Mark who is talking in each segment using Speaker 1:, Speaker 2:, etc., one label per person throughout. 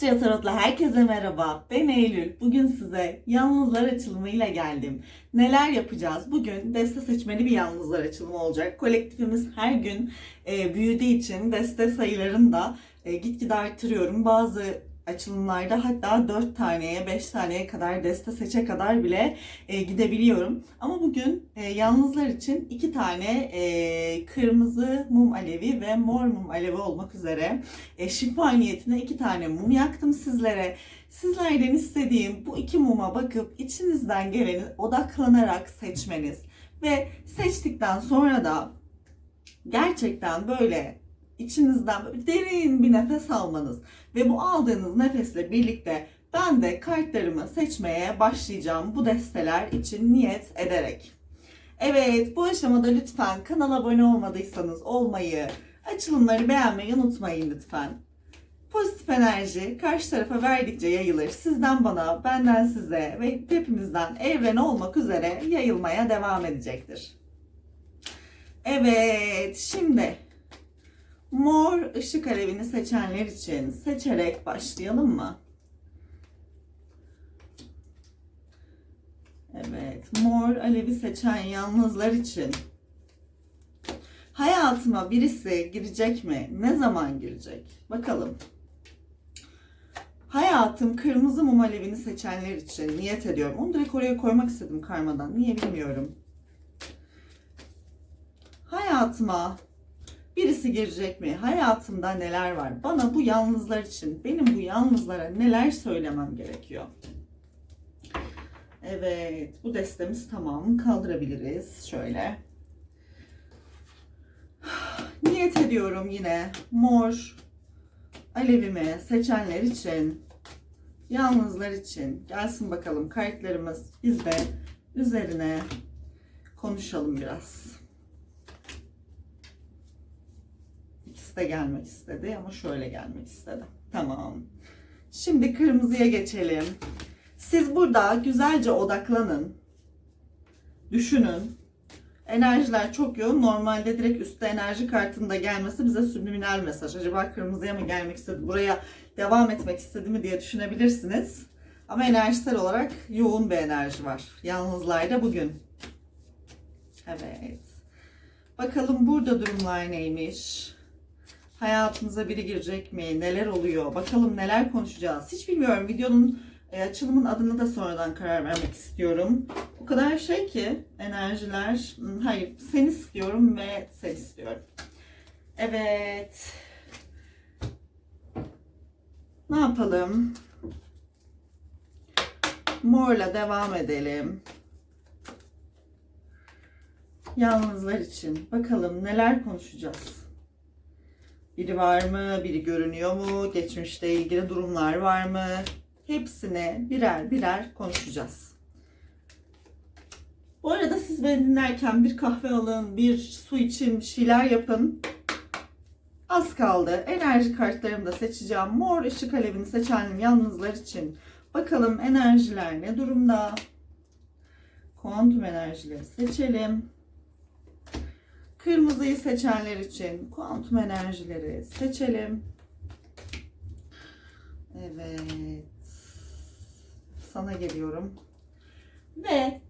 Speaker 1: Astria Tarot'la herkese merhaba. Ben Eylül. Bugün size yalnızlar açılımıyla geldim. Neler yapacağız? Bugün deste seçmeli bir yalnızlar açılımı olacak. Kolektifimiz her gün e, büyüdüğü için deste sayılarını da e, gitgide arttırıyorum. Bazı açılımlarda hatta 4 taneye 5 taneye kadar deste seçe kadar bile e, gidebiliyorum. Ama bugün e, yalnızlar için 2 tane e, kırmızı mum alevi ve mor mum alevi olmak üzere e, şifa niyetine iki tane mum yaktım sizlere. Sizlerden istediğim bu iki muma bakıp içinizden geleni odaklanarak seçmeniz ve seçtikten sonra da gerçekten böyle içinizden böyle derin bir nefes almanız ve bu aldığınız nefesle birlikte ben de kartlarımı seçmeye başlayacağım bu desteler için niyet ederek. Evet bu aşamada lütfen kanala abone olmadıysanız olmayı, açılımları beğenmeyi unutmayın lütfen. Pozitif enerji karşı tarafa verdikçe yayılır. Sizden bana, benden size ve hepimizden evrene olmak üzere yayılmaya devam edecektir. Evet, şimdi mor ışık alevini seçenler için seçerek başlayalım mı? Evet, mor alevi seçen yalnızlar için hayatıma birisi girecek mi? Ne zaman girecek? Bakalım. Hayatım kırmızı mum alevini seçenler için niyet ediyorum. Onu direkt oraya koymak istedim karmadan. Niye bilmiyorum. Hayatıma birisi girecek mi? Hayatımda neler var? Bana bu yalnızlar için, benim bu yalnızlara neler söylemem gerekiyor? Evet, bu destemiz tamam. Kaldırabiliriz şöyle. Niyet ediyorum yine mor alevimi seçenler için, yalnızlar için gelsin bakalım kartlarımız. Biz de üzerine konuşalım biraz. De gelmek istedi ama şöyle gelmek istedi. Tamam. Şimdi kırmızıya geçelim. Siz burada güzelce odaklanın. Düşünün. Enerjiler çok yoğun. Normalde direkt üstte enerji kartında gelmesi bize subliminal mesaj. Acaba kırmızıya mı gelmek istedi, buraya devam etmek istedi mi diye düşünebilirsiniz. Ama enerjisel olarak yoğun bir enerji var. Yalnızlarda bugün. Evet. Bakalım burada durumlar neymiş? Hayatınıza biri girecek mi? Neler oluyor? Bakalım neler konuşacağız? Hiç bilmiyorum. Videonun e, açılımın adını da sonradan karar vermek istiyorum. O kadar şey ki enerjiler. Hmm, Hayır, sen istiyorum ve sen istiyorum. Evet. Ne yapalım? Morla devam edelim. Yalnızlar için. Bakalım neler konuşacağız. Biri var mı? Biri görünüyor mu? Geçmişte ilgili durumlar var mı? Hepsine birer birer konuşacağız. Bu arada siz beni dinlerken bir kahve alın, bir su için bir şeyler yapın. Az kaldı. Enerji kartlarımı da seçeceğim. Mor ışık alevini seçenim yalnızlar için. Bakalım enerjiler ne durumda? Kuantum enerjileri seçelim. Kırmızıyı seçenler için kuantum enerjileri seçelim. Evet. Sana geliyorum. Ve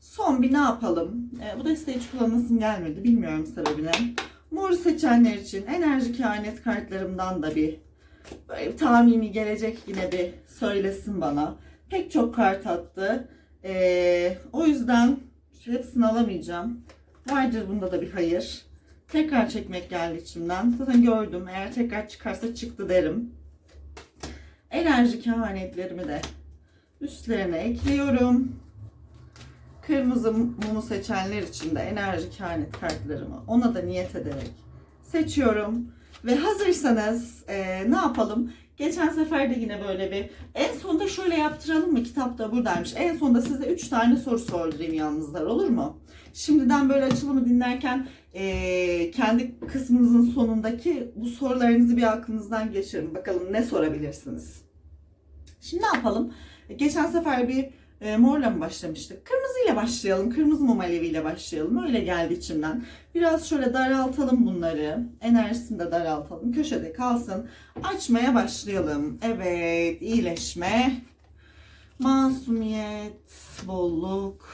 Speaker 1: son bir ne yapalım? Ee, bu desteği hiç kullanasım gelmedi. Bilmiyorum sebebini. Mor seçenler için enerji kehanet kartlarımdan da bir böyle tahmini gelecek yine bir söylesin bana. Pek çok kart attı. Ee, o yüzden hepsini alamayacağım. Vardır bunda da bir hayır. Tekrar çekmek geldi içimden. Zaten gördüm. Eğer tekrar çıkarsa çıktı derim. Enerji kehanetlerimi de üstlerine ekliyorum. Kırmızı mumu seçenler için de enerji kehanet kartlarımı ona da niyet ederek seçiyorum. Ve hazırsanız e, ne yapalım? Geçen sefer de yine böyle bir en sonunda şöyle yaptıralım mı? Kitap da buradaymış. En sonunda size 3 tane soru sordurayım yalnızlar olur mu? Şimdiden böyle açılımı dinlerken e, kendi kısmınızın sonundaki bu sorularınızı bir aklınızdan geçirin. Bakalım ne sorabilirsiniz. Şimdi ne yapalım? Geçen sefer bir E, morla mı başlamıştık? Kırmızıyla başlayalım. Kırmızı mum aleviyle başlayalım. Öyle geldi içimden. Biraz şöyle daraltalım bunları. Enerjisini de daraltalım. Köşede kalsın. Açmaya başlayalım. Evet. iyileşme. Masumiyet. Bolluk.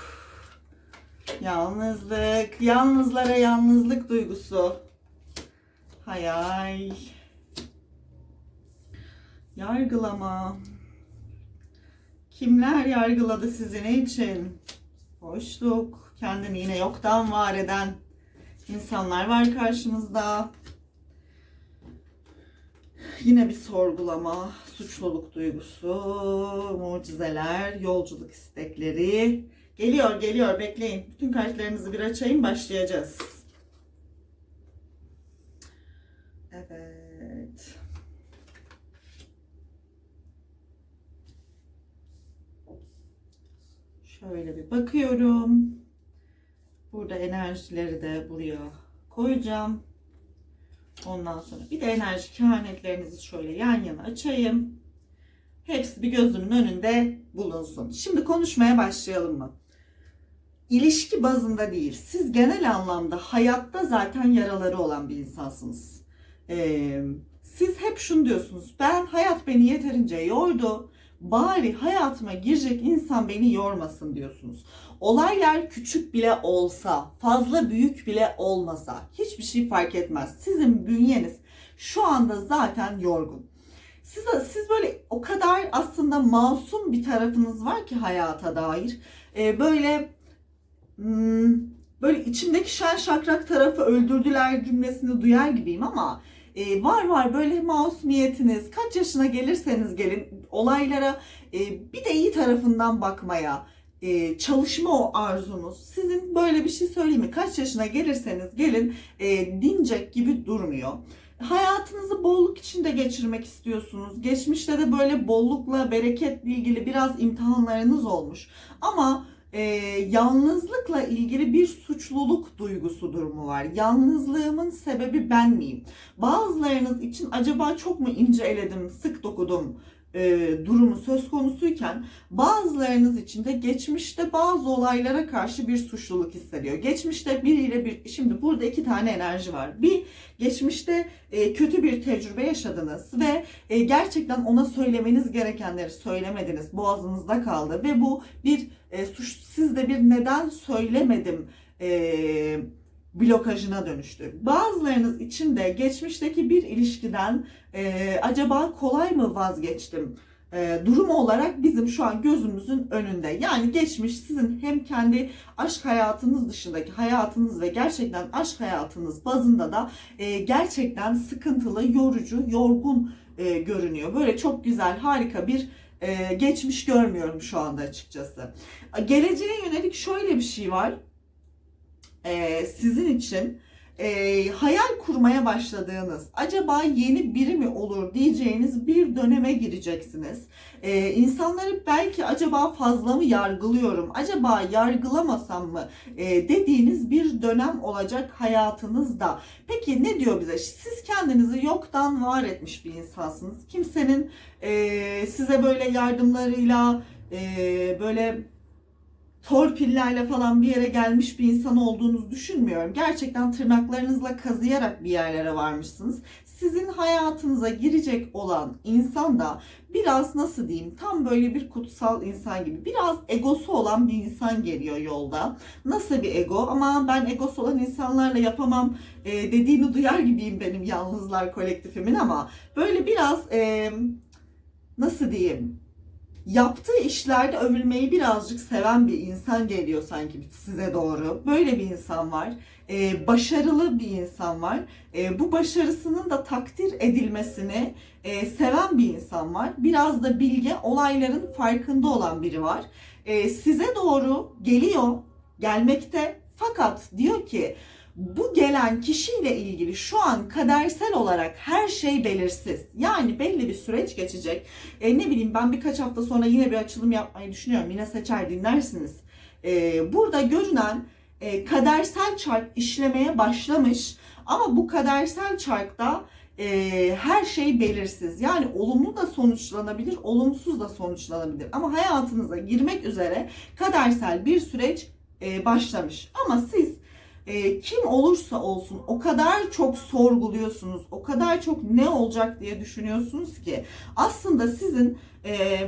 Speaker 1: Yalnızlık. Yalnızlara yalnızlık duygusu. Hayal. Yargılama. Kimler yargıladı sizi ne için? Boşluk. Kendini yine yoktan var eden insanlar var karşımızda. Yine bir sorgulama, suçluluk duygusu, mucizeler, yolculuk istekleri. Geliyor, geliyor. Bekleyin. Bütün kartlarınızı bir açayım, başlayacağız. Evet. Şöyle bir bakıyorum. Burada enerjileri de buraya koyacağım. Ondan sonra bir de enerji kehanetlerinizi şöyle yan yana açayım. Hepsi bir gözümün önünde bulunsun. Şimdi konuşmaya başlayalım mı? İlişki bazında değil. Siz genel anlamda hayatta zaten yaraları olan bir insansınız. Ee, siz hep şunu diyorsunuz. Ben hayat beni yeterince yordu. Bari hayatıma girecek insan beni yormasın diyorsunuz. Olaylar küçük bile olsa, fazla büyük bile olmasa hiçbir şey fark etmez. Sizin bünyeniz şu anda zaten yorgun. Siz, siz böyle o kadar aslında masum bir tarafınız var ki hayata dair. Ee, böyle hmm, böyle içimdeki şen şakrak tarafı öldürdüler cümlesini duyar gibiyim ama e, var var böyle masumiyetiniz kaç yaşına gelirseniz gelin olaylara e, bir de iyi tarafından bakmaya e, çalışma o arzunuz sizin böyle bir şey söyleyeyim mi kaç yaşına gelirseniz gelin e, dinecek gibi durmuyor. Hayatınızı bolluk içinde geçirmek istiyorsunuz. Geçmişte de böyle bollukla, bereketle ilgili biraz imtihanlarınız olmuş. Ama e, yalnızlıkla ilgili bir suçluluk duygusu durumu var. Yalnızlığımın sebebi ben miyim? Bazılarınız için acaba çok mu ince eledim, sık dokudum e, durumu söz konusuyken bazılarınız için de geçmişte bazı olaylara karşı bir suçluluk hissediyor. Geçmişte biriyle bir şimdi burada iki tane enerji var. Bir geçmişte e, kötü bir tecrübe yaşadınız ve e, gerçekten ona söylemeniz gerekenleri söylemediniz. Boğazınızda kaldı ve bu bir e, suç sizde bir neden söylemedim e, blokajına dönüştü. Bazılarınız için de geçmişteki bir ilişkiden e, acaba kolay mı vazgeçtim e, durumu olarak bizim şu an gözümüzün önünde. Yani geçmiş sizin hem kendi aşk hayatınız dışındaki hayatınız ve gerçekten aşk hayatınız bazında da e, gerçekten sıkıntılı, yorucu, yorgun e, görünüyor. Böyle çok güzel, harika bir e, geçmiş görmüyorum şu anda açıkçası. Geleceğe yönelik şöyle bir şey var e, sizin için e, hayal kurmaya başladığınız, acaba yeni biri mi olur diyeceğiniz bir döneme gireceksiniz. E, insanları belki acaba fazla mı yargılıyorum, acaba yargılamasam mı e, dediğiniz bir dönem olacak hayatınızda. Peki ne diyor bize? Siz kendinizi yoktan var etmiş bir insansınız. Kimsenin size böyle yardımlarıyla, böyle torpillerle falan bir yere gelmiş bir insan olduğunuzu düşünmüyorum. Gerçekten tırnaklarınızla kazıyarak bir yerlere varmışsınız. Sizin hayatınıza girecek olan insan da biraz nasıl diyeyim tam böyle bir kutsal insan gibi biraz egosu olan bir insan geliyor yolda. Nasıl bir ego ama ben egosu olan insanlarla yapamam e, dediğini duyar gibiyim benim yalnızlar kolektifimin ama böyle biraz e, nasıl diyeyim yaptığı işlerde övülmeyi birazcık seven bir insan geliyor sanki size doğru. Böyle bir insan var. Ee, başarılı bir insan var. Ee, bu başarısının da takdir edilmesini e, seven bir insan var. Biraz da bilge, olayların farkında olan biri var. Ee, size doğru geliyor, gelmekte. Fakat diyor ki bu gelen kişiyle ilgili şu an kadersel olarak her şey belirsiz. Yani belli bir süreç geçecek. E, ne bileyim ben birkaç hafta sonra yine bir açılım yapmayı düşünüyorum. Yine seçer dinlersiniz. E, burada görünen e, kadersel çark işlemeye başlamış. Ama bu kadersel çarkta e, her şey belirsiz. Yani olumlu da sonuçlanabilir, olumsuz da sonuçlanabilir. Ama hayatınıza girmek üzere kadersel bir süreç e, başlamış. Ama siz e, kim olursa olsun o kadar çok sorguluyorsunuz, o kadar çok ne olacak diye düşünüyorsunuz ki aslında sizin e,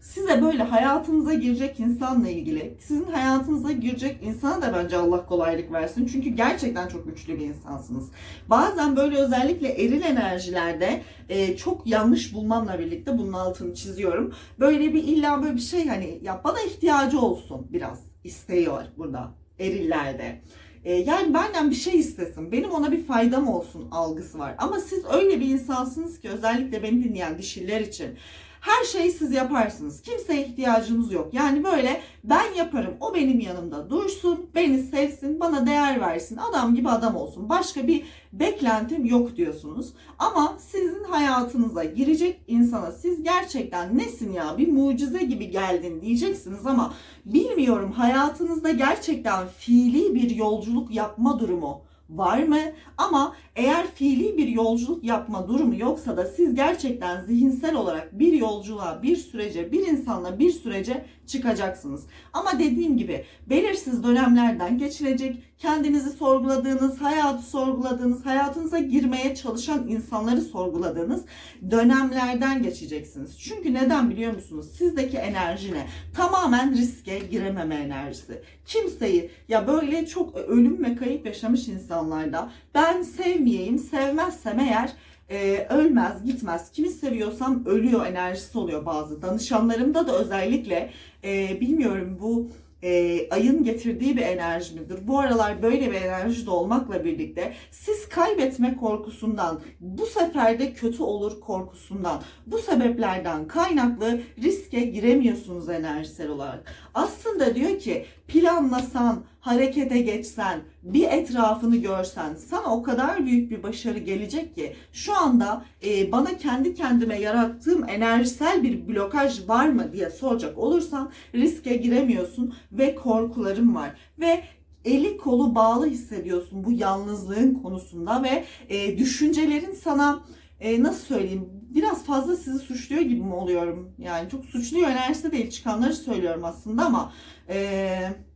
Speaker 1: size böyle hayatınıza girecek insanla ilgili, sizin hayatınıza girecek insana da bence Allah kolaylık versin. Çünkü gerçekten çok güçlü bir insansınız. Bazen böyle özellikle eril enerjilerde e, çok yanlış bulmamla birlikte bunun altını çiziyorum. Böyle bir illa böyle bir şey hani ya bana ihtiyacı olsun biraz isteği var burada erillerde. E, yani benden bir şey istesin, benim ona bir faydam olsun algısı var. Ama siz öyle bir insansınız ki özellikle beni dinleyen dişiller için her şeyi siz yaparsınız. Kimseye ihtiyacınız yok. Yani böyle ben yaparım, o benim yanımda dursun, beni sevsin, bana değer versin, adam gibi adam olsun. Başka bir beklentim yok diyorsunuz. Ama sizin hayatınıza girecek insana siz gerçekten nesin ya bir mucize gibi geldin diyeceksiniz ama bilmiyorum hayatınızda gerçekten fiili bir yolculuk yapma durumu var mı? Ama eğer fiili bir yolculuk yapma durumu yoksa da siz gerçekten zihinsel olarak bir yolculuğa, bir sürece, bir insanla bir sürece çıkacaksınız. Ama dediğim gibi belirsiz dönemlerden geçilecek, kendinizi sorguladığınız, hayatı sorguladığınız, hayatınıza girmeye çalışan insanları sorguladığınız dönemlerden geçeceksiniz. Çünkü neden biliyor musunuz? Sizdeki enerji ne? Tamamen riske girememe enerjisi. Kimseyi ya böyle çok ölüm ve kayıp yaşamış insanlarda ben sevmeyeyim, sevmezsem eğer e, ölmez, gitmez. Kimi seviyorsam ölüyor enerjisi oluyor bazı. Danışanlarımda da özellikle e, bilmiyorum bu e, ayın getirdiği bir enerji midir? Bu aralar böyle bir enerjide olmakla birlikte siz kaybetme korkusundan, bu sefer de kötü olur korkusundan, bu sebeplerden kaynaklı riske giremiyorsunuz enerjisel olarak. Aslında diyor ki planlasan, harekete geçsen, bir etrafını görsen sana o kadar büyük bir başarı gelecek ki şu anda e, bana kendi kendime yarattığım enerjisel bir blokaj var mı diye soracak olursan riske giremiyorsun ve korkularım var ve eli kolu bağlı hissediyorsun bu yalnızlığın konusunda ve e, düşüncelerin sana e, nasıl söyleyeyim biraz fazla sizi suçluyor gibi mi oluyorum? Yani çok suçluyor enerjisi değil çıkanları söylüyorum aslında ama eee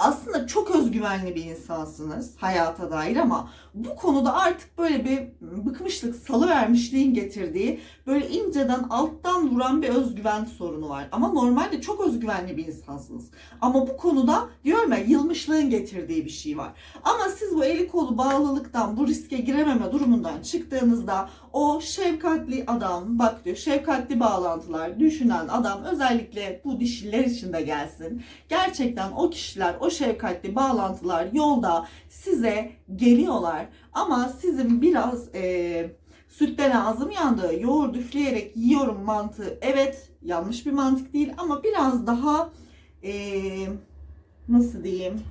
Speaker 1: aslında çok özgüvenli bir insansınız hayata dair ama bu konuda artık böyle bir bıkmışlık, salıvermişliğin getirdiği böyle inceden alttan vuran bir özgüven sorunu var. Ama normalde çok özgüvenli bir insansınız. Ama bu konuda diyorum ya yılmışlığın getirdiği bir şey var. Ama siz bu eli kolu bağlılıktan, bu riske girememe durumundan çıktığınızda o şefkatli adam, bak diyor şefkatli bağlantılar düşünen adam özellikle bu dişiler için de gelsin. Gerçekten o kişiler, o şefkatli bağlantılar yolda size geliyorlar ama sizin biraz e, sütten ağzım yandı, yoğurt üfleyerek yiyorum mantığı. Evet yanlış bir mantık değil ama biraz daha e, nasıl diyeyim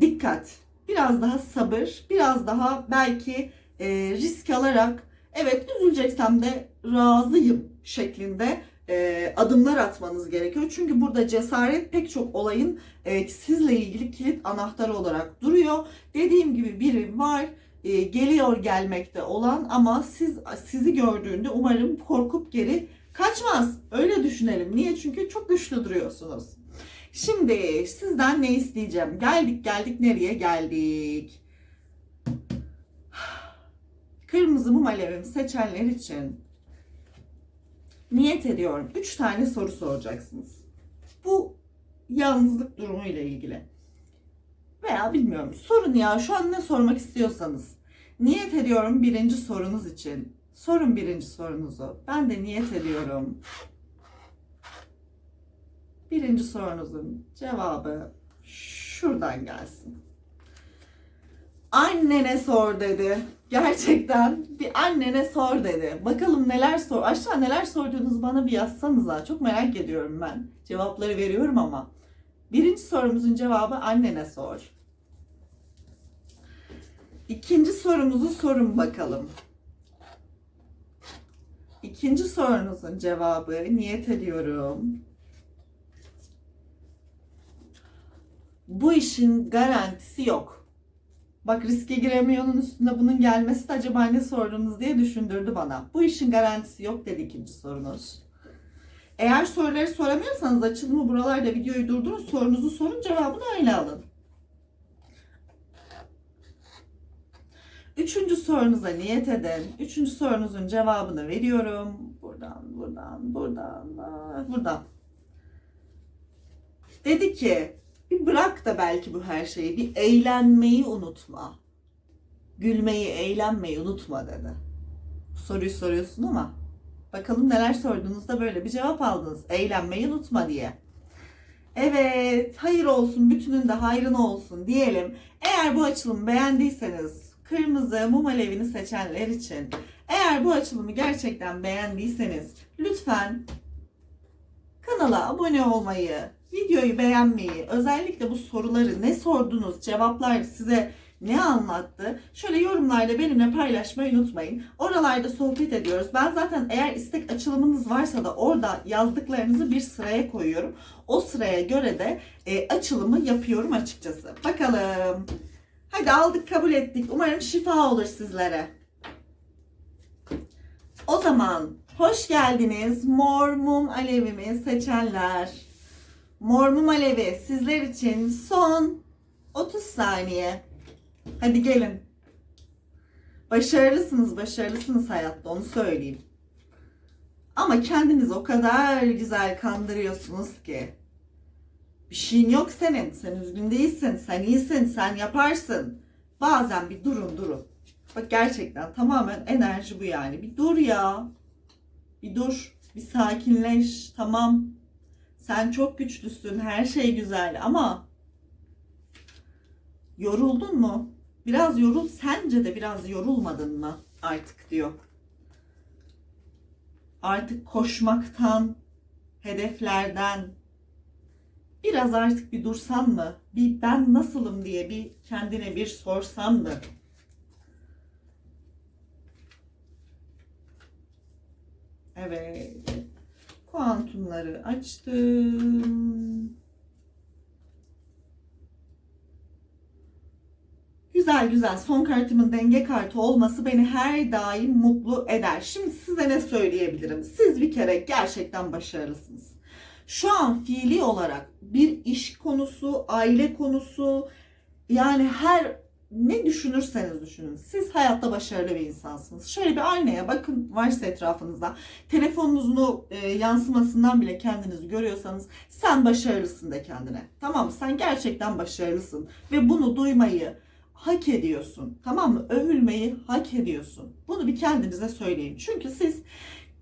Speaker 1: dikkat, biraz daha sabır, biraz daha belki e, risk alarak evet üzüleceksem de razıyım şeklinde e, adımlar atmanız gerekiyor. Çünkü burada cesaret pek çok olayın e, sizle ilgili kilit anahtarı olarak duruyor. Dediğim gibi biri var e, geliyor gelmekte olan ama siz sizi gördüğünde umarım korkup geri kaçmaz. Öyle düşünelim. Niye? Çünkü çok güçlü duruyorsunuz. Şimdi sizden ne isteyeceğim? Geldik geldik nereye geldik? Kırmızı mum alevim seçenler için niyet ediyorum. Üç tane soru soracaksınız. Bu yalnızlık durumu ile ilgili. Veya bilmiyorum. Sorun ya şu an ne sormak istiyorsanız. Niyet ediyorum birinci sorunuz için. Sorun birinci sorunuzu. Ben de niyet ediyorum. Birinci sorunuzun cevabı şuradan gelsin. Annene sor dedi. Gerçekten bir annene sor dedi. Bakalım neler sor. Aşağı neler sorduğunuzu bana bir yazsanıza. Çok merak ediyorum ben. Cevapları veriyorum ama. Birinci sorumuzun cevabı annene sor. İkinci sorumuzu sorun bakalım. İkinci sorunuzun cevabı niyet ediyorum. Bu işin garantisi yok Bak riske giremiyor'un üstünde bunun gelmesi de acaba ne sordunuz diye düşündürdü bana. Bu işin garantisi yok dedi ikinci sorunuz. Eğer soruları soramıyorsanız açılımı buralarda videoyu durdurun sorunuzu sorun cevabını öyle alın. Üçüncü sorunuza niyet edin. Üçüncü sorunuzun cevabını veriyorum. Buradan, buradan, buradan, buradan. Dedi ki bir bırak da belki bu her şeyi. Bir eğlenmeyi unutma. Gülmeyi, eğlenmeyi unutma dedi. Soruyu soruyorsun ama bakalım neler sorduğunuzda böyle bir cevap aldınız. Eğlenmeyi unutma diye. Evet, hayır olsun, bütünün de hayrına olsun diyelim. Eğer bu açılımı beğendiyseniz, kırmızı mum alevini seçenler için, eğer bu açılımı gerçekten beğendiyseniz, lütfen kanala abone olmayı, videoyu beğenmeyi, özellikle bu soruları ne sordunuz, cevaplar size ne anlattı? Şöyle yorumlarda benimle paylaşmayı unutmayın. Oralarda sohbet ediyoruz. Ben zaten eğer istek açılımınız varsa da orada yazdıklarınızı bir sıraya koyuyorum. O sıraya göre de e, açılımı yapıyorum açıkçası. Bakalım. Hadi aldık kabul ettik. Umarım şifa olur sizlere. O zaman hoş geldiniz mor mum alevimi seçenler. Mor mum alevi sizler için son 30 saniye. Hadi gelin. Başarılısınız, başarılısınız hayatta onu söyleyeyim. Ama kendinizi o kadar güzel kandırıyorsunuz ki. Bir şeyin yok senin. Sen üzgün değilsin. Sen iyisin. Sen yaparsın. Bazen bir durun durun. Bak gerçekten tamamen enerji bu yani. Bir dur ya. Bir dur. Bir sakinleş. Tamam. Sen çok güçlüsün. Her şey güzel ama yoruldun mu? Biraz yorul. Sence de biraz yorulmadın mı artık diyor. Artık koşmaktan, hedeflerden biraz artık bir dursan mı? Bir ben nasılım diye bir kendine bir sorsan mı? Evet. Kuantumları açtım. Güzel güzel. Son kartımın denge kartı olması beni her daim mutlu eder. Şimdi size ne söyleyebilirim? Siz bir kere gerçekten başarılısınız. Şu an fiili olarak bir iş konusu, aile konusu yani her ne düşünürseniz düşünün. Siz hayatta başarılı bir insansınız. Şöyle bir aynaya bakın varsa etrafınızda. Telefonunuzun e, yansımasından bile kendinizi görüyorsanız sen başarılısın de kendine. Tamam mı? Sen gerçekten başarılısın. Ve bunu duymayı hak ediyorsun. Tamam mı? Övülmeyi hak ediyorsun. Bunu bir kendinize söyleyin. Çünkü siz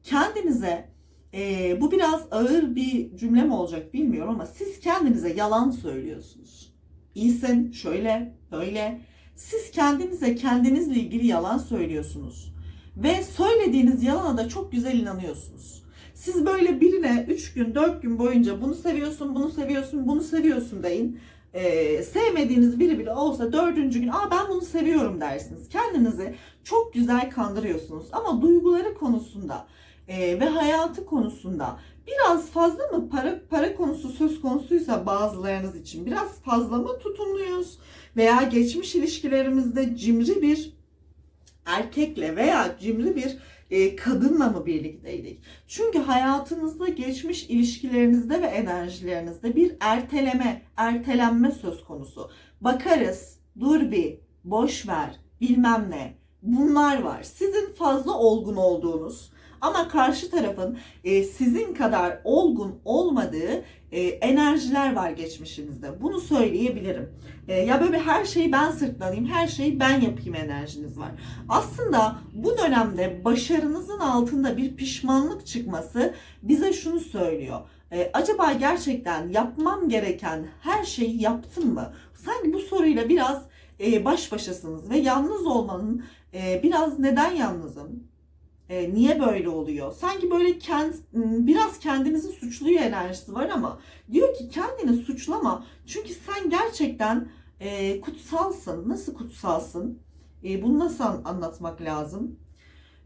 Speaker 1: kendinize e, bu biraz ağır bir cümle mi olacak bilmiyorum ama siz kendinize yalan söylüyorsunuz. İyisin, şöyle, böyle. Siz kendinize kendinizle ilgili yalan söylüyorsunuz. Ve söylediğiniz yalana da çok güzel inanıyorsunuz. Siz böyle birine 3 gün 4 gün boyunca bunu seviyorsun, bunu seviyorsun, bunu seviyorsun deyin. Ee, sevmediğiniz biri bile olsa dördüncü gün Aa, ben bunu seviyorum dersiniz. Kendinizi çok güzel kandırıyorsunuz. Ama duyguları konusunda e, ve hayatı konusunda biraz fazla mı para para konusu söz konusuysa bazılarınız için biraz fazla mı tutumluyuz veya geçmiş ilişkilerimizde cimri bir erkekle veya cimri bir e, kadınla mı birlikteydik? Çünkü hayatınızda geçmiş ilişkilerinizde ve enerjilerinizde bir erteleme, ertelenme söz konusu. Bakarız, dur bir, boş ver, bilmem ne. Bunlar var. Sizin fazla olgun olduğunuz, ama karşı tarafın e, sizin kadar olgun olmadığı e, enerjiler var geçmişinizde. Bunu söyleyebilirim. E, ya böyle her şeyi ben sırtlanayım, her şeyi ben yapayım enerjiniz var. Aslında bu dönemde başarınızın altında bir pişmanlık çıkması bize şunu söylüyor. E, acaba gerçekten yapmam gereken her şeyi yaptım mı? Sanki bu soruyla biraz e, baş başasınız ve yalnız olmanın e, biraz neden yalnızım? E, niye böyle oluyor? Sanki böyle kend, biraz kendinizi suçluyor enerjisi var ama diyor ki kendini suçlama. Çünkü sen gerçekten e, kutsalsın. Nasıl kutsalsın? E, bunu nasıl anlatmak lazım?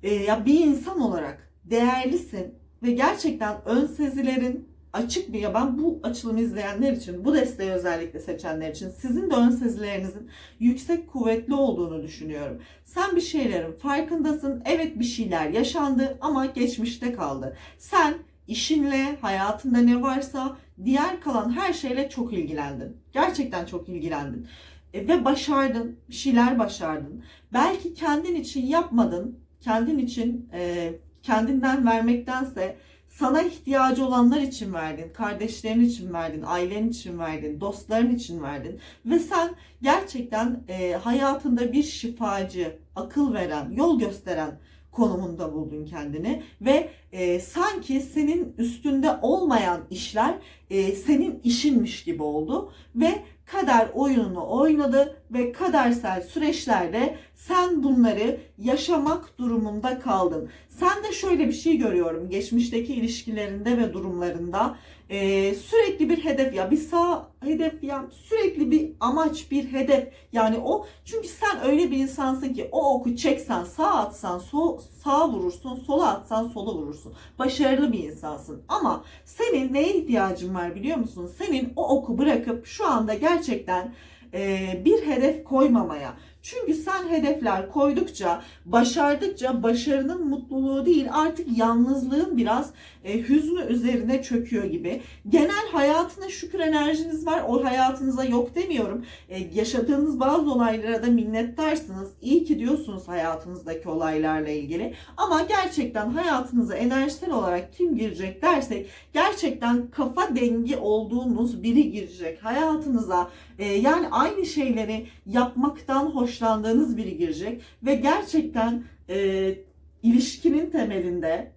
Speaker 1: E, ya bir insan olarak değerlisin ve gerçekten ön sezilerin açık bir ya ben bu açılımı izleyenler için, bu desteği özellikle seçenler için sizin de ön sezilerinizin yüksek kuvvetli olduğunu düşünüyorum. Sen bir şeylerin farkındasın. Evet bir şeyler yaşandı ama geçmişte kaldı. Sen işinle, hayatında ne varsa diğer kalan her şeyle çok ilgilendin. Gerçekten çok ilgilendin. E, ve başardın, bir şeyler başardın. Belki kendin için yapmadın, kendin için e, kendinden vermektense sana ihtiyacı olanlar için verdin, kardeşlerin için verdin, ailen için verdin, dostların için verdin ve sen gerçekten e, hayatında bir şifacı, akıl veren, yol gösteren konumunda buldun kendini ve e, sanki senin üstünde olmayan işler e, senin işinmiş gibi oldu ve kader oyununu oynadı ve kadersel süreçlerde sen bunları yaşamak durumunda kaldın. Sen de şöyle bir şey görüyorum geçmişteki ilişkilerinde ve durumlarında e, sürekli bir hedef ya bir sağ hedef ya sürekli bir amaç bir hedef. Yani o çünkü sen öyle bir insansın ki o oku çeksen sağ atsan sol, sağa vurursun sola atsan sola vurursun. Başarılı bir insansın. Ama senin neye ihtiyacın var biliyor musun? Senin o oku bırakıp şu anda gerçekten e, bir hedef koymamaya çünkü sen hedefler koydukça, başardıkça başarının mutluluğu değil artık yalnızlığın biraz e, hüznü üzerine çöküyor gibi. Genel hayatına şükür enerjiniz var. O hayatınıza yok demiyorum. E, yaşadığınız bazı olaylara da minnettarsınız. İyi ki diyorsunuz hayatınızdaki olaylarla ilgili. Ama gerçekten hayatınıza enerjisel olarak kim girecek dersek gerçekten kafa dengi olduğunuz biri girecek hayatınıza. E, yani aynı şeyleri yapmaktan hoşlandığınız biri girecek ve gerçekten e, ilişkinin temelinde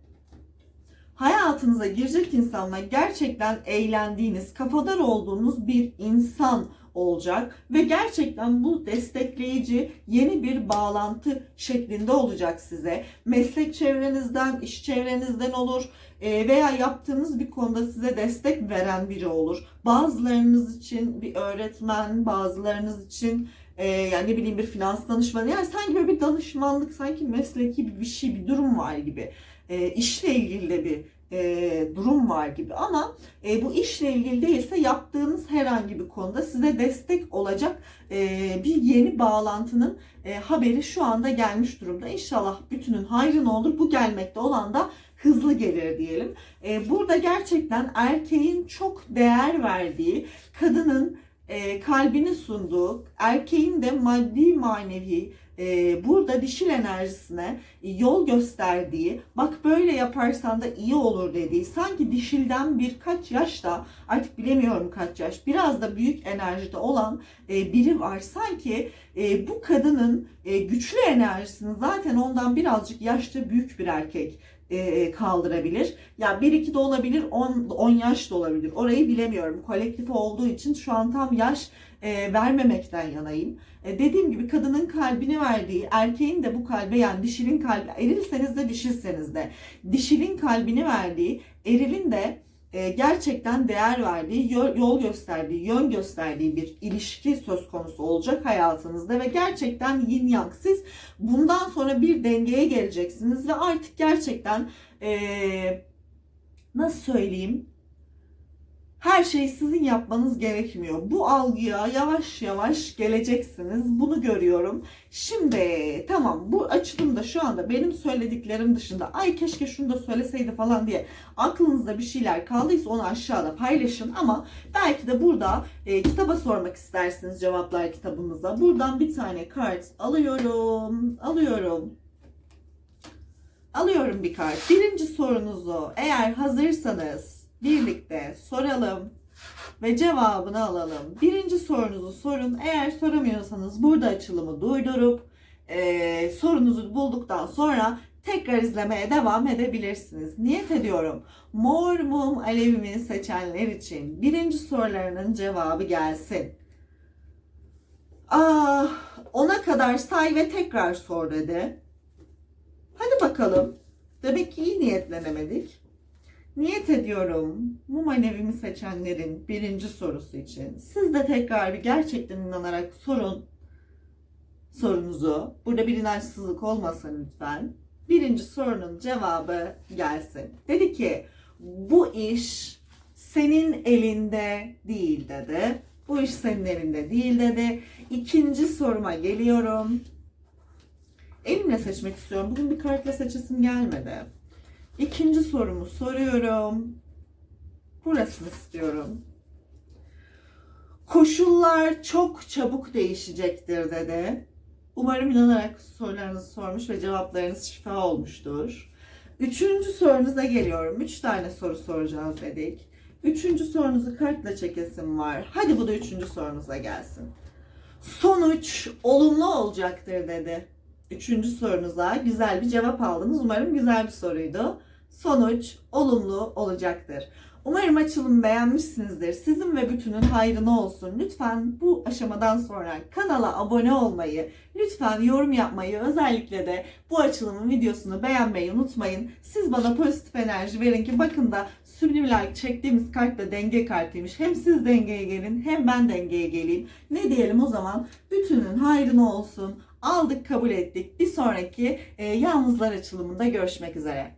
Speaker 1: hayatınıza girecek insanla gerçekten eğlendiğiniz, kafadar olduğunuz bir insan olacak ve gerçekten bu destekleyici yeni bir bağlantı şeklinde olacak size. Meslek çevrenizden, iş çevrenizden olur e, veya yaptığınız bir konuda size destek veren biri olur. Bazılarınız için bir öğretmen, bazılarınız için e, yani ne bileyim bir finans danışmanı yani sanki böyle bir danışmanlık sanki mesleki bir, şey bir durum var gibi e, işle ilgili de bir e, durum var gibi ama e, bu işle ilgili değilse yaptığınız herhangi bir konuda size destek olacak e, bir yeni bağlantının haberi şu anda gelmiş durumda. İnşallah bütünün hayrına olur. Bu gelmekte olan da hızlı gelir diyelim. Burada gerçekten erkeğin çok değer verdiği, kadının kalbini sunduğu, erkeğin de maddi manevi e, burada dişil enerjisine yol gösterdiği, bak böyle yaparsan da iyi olur dediği, sanki dişilden birkaç yaşta, artık bilemiyorum kaç yaş, biraz da büyük enerjide olan e, biri var. Sanki e, bu kadının e, güçlü enerjisini zaten ondan birazcık yaşta büyük bir erkek e, kaldırabilir. Ya 1-2 de olabilir, 10, 10 yaş da olabilir. Orayı bilemiyorum. Kolektif olduğu için şu an tam yaş e, vermemekten yanayım. E, dediğim gibi kadının kalbini verdiği, erkeğin de bu kalbe yani dişilin kalbi, erilseniz de dişilseniz de dişilin kalbini verdiği, erilin de e, gerçekten değer verdiği, yol gösterdiği, yön gösterdiği bir ilişki söz konusu olacak hayatınızda ve gerçekten yin yang. Siz bundan sonra bir dengeye geleceksiniz ve artık gerçekten e, nasıl söyleyeyim her şeyi sizin yapmanız gerekmiyor. Bu algıya yavaş yavaş geleceksiniz. Bunu görüyorum. Şimdi tamam bu açılımda şu anda benim söylediklerim dışında ay keşke şunu da söyleseydi falan diye aklınızda bir şeyler kaldıysa onu aşağıda paylaşın ama belki de burada e, kitaba sormak istersiniz cevaplar kitabımıza. Buradan bir tane kart alıyorum. Alıyorum. Alıyorum bir kart. Birinci sorunuzu eğer hazırsanız birlikte soralım ve cevabını alalım. Birinci sorunuzu sorun. Eğer soramıyorsanız burada açılımı durdurup e, sorunuzu bulduktan sonra tekrar izlemeye devam edebilirsiniz. Niyet ediyorum. Mor mum alevimi seçenler için birinci sorularının cevabı gelsin. Ah, ona kadar say ve tekrar sor dedi. Hadi bakalım. Demek ki iyi niyetlenemedik. Niyet ediyorum mum alevimi seçenlerin birinci sorusu için. Siz de tekrar bir gerçekten inanarak sorun sorunuzu. Burada bir inançsızlık olmasın lütfen. Birinci sorunun cevabı gelsin. Dedi ki bu iş senin elinde değil dedi. Bu iş senin elinde değil dedi. İkinci soruma geliyorum. Elimle seçmek istiyorum. Bugün bir kartla seçesim gelmedi. İkinci sorumu soruyorum. Burasını istiyorum. Koşullar çok çabuk değişecektir dedi. Umarım inanarak sorularınızı sormuş ve cevaplarınız şifa olmuştur. Üçüncü sorunuza geliyorum. Üç tane soru soracağız dedik. Üçüncü sorunuzu kartla çekesim var. Hadi bu da üçüncü sorunuza gelsin. Sonuç olumlu olacaktır dedi. Üçüncü sorunuza güzel bir cevap aldınız. Umarım güzel bir soruydu. Sonuç olumlu olacaktır. Umarım açılımı beğenmişsinizdir. Sizin ve bütünün hayrına olsun. Lütfen bu aşamadan sonra kanala abone olmayı, lütfen yorum yapmayı, özellikle de bu açılımın videosunu beğenmeyi unutmayın. Siz bana pozitif enerji verin ki bakın da subliminal çektiğimiz kart da denge kartıymış. Hem siz dengeye gelin hem ben dengeye geleyim. Ne diyelim o zaman? Bütünün hayrına olsun. Aldık kabul ettik. Bir sonraki e, yalnızlar açılımında görüşmek üzere.